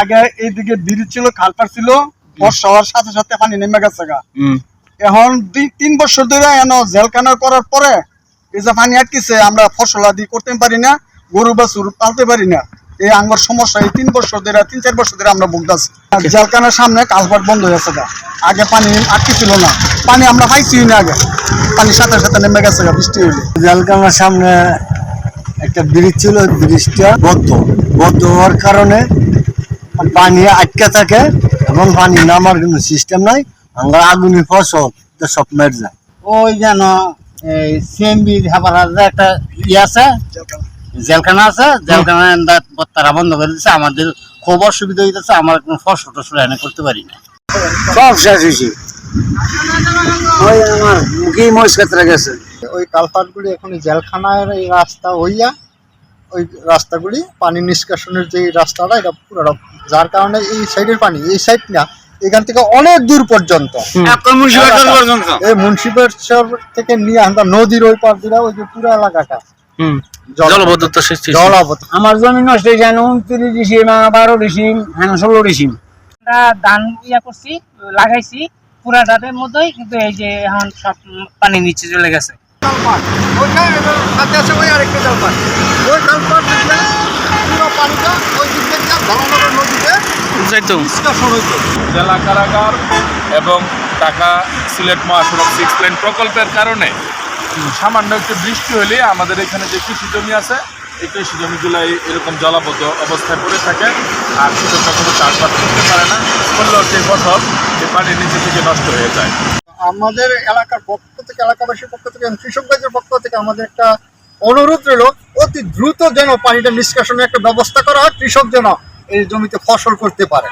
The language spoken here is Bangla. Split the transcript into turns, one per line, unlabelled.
আগে এইদিকে ব্রিজ ছিল খালপার ছিল বর্ষা হওয়ার সাথে সাথে পানি নেমে গেছে গা। এখন দুই তিন বছর ধরে এন জেলখানা করার পরে এই যে পানি আটকেছে আমরা ফসল আদি করতে পারি না গরু বাছুর পালতে পারি না। এই আঙ্গর সমস্যা এই তিন বছর ধরে তিন চার বছর ধরে আমরা ভুগতেছি। জেলখানার সামনে কালভার্ট বন্ধ হয়ে গেছে গা। আগে পানি আটকে ছিল না। পানি আমরা পাইছি না আগে। পানির সাথে সাথে নেমে গেছে গা বৃষ্টি হইলে।
জলকামার সামনে একটা ব্রিজ ছিল ব্রিজটা বদ্ধ। বদ্ধ হওয়ার কারণে পানি আটকে থাকে এবং পানি নামার কোনো সিস্টেম নাই। আমরা আগুনি ফসল সব মেরে যায়।
ওই যেন এই সিএমবি হাবার একটা ইয়ে আছে জেলখানা আছে জেলখানা তারা বন্ধ করে দিচ্ছে আমাদের খুব অসুবিধা হইতেছে আমার কোনো ফসল টসল এনে করতে পারি না।
সব শেষ হয়েছে ওই আমার মুখে মহিষ ক্ষেত্রে গেছে।
ওই কালপাটগুলি এখন জেলখানার এই রাস্তা হইয়া ওই রাস্তাগুলি পানি নিষ্কাশনের যে রাস্তাটা এটা পুরো যার কারণে এই সাইডের পানি এই সাইড না এখান থেকে অনেক দূর পর্যন্ত। এই মুন্সিপাল থেকে নিয়ে আমরা নদীর ওই পার দিলাম ওই যে পুরো এলাকাটা।
জলবদ্ধতা সৃষ্টি
জলাবদ্ধ।
আমার জমি নষ্ট হয়ে যায় উনত্রিশ ডিসিম বারো ডিসিম হ্যাঁ ষোলো ডিসিম।
আমরা ধান ইয়া করছি লাগাইছি পুরাটার মধ্যেই কিন্তু এই যে এখন সব পানি নিচে চলে গেছে।
সাথে আছে ওই আরেকটা জলপাট ওই জলপাট থেকে পুরো পানিটা ওই দিক থেকে ধর্মনগর নদীতে
যাইতো
নিষ্কাশন হইতো।
জেলা কারাগার এবং ঢাকা সিলেট মহাসড়ক সিক্স লেন প্রকল্পের কারণে সামান্য একটু বৃষ্টি হলে আমাদের এখানে যে কৃষি জমি আছে এই কৃষি জমিগুলো এরকম জলাবদ্ধ অবস্থায় পড়ে থাকে আর কৃষকরা কোনো চাষবাস করতে পারে না। করলেও সেই ফসল এই পানির নিচে থেকে নষ্ট হয়ে যায়।
আমাদের এলাকার পক্ষ থেকে এলাকাবাসীর পক্ষ থেকে এবং কৃষক ভাইদের পক্ষ থেকে আমাদের একটা অনুরোধ রইল অতি দ্রুত যেন পানিটা নিষ্কাশনের একটা ব্যবস্থা করা হয় কৃষক যেন এই জমিতে ফসল করতে পারে।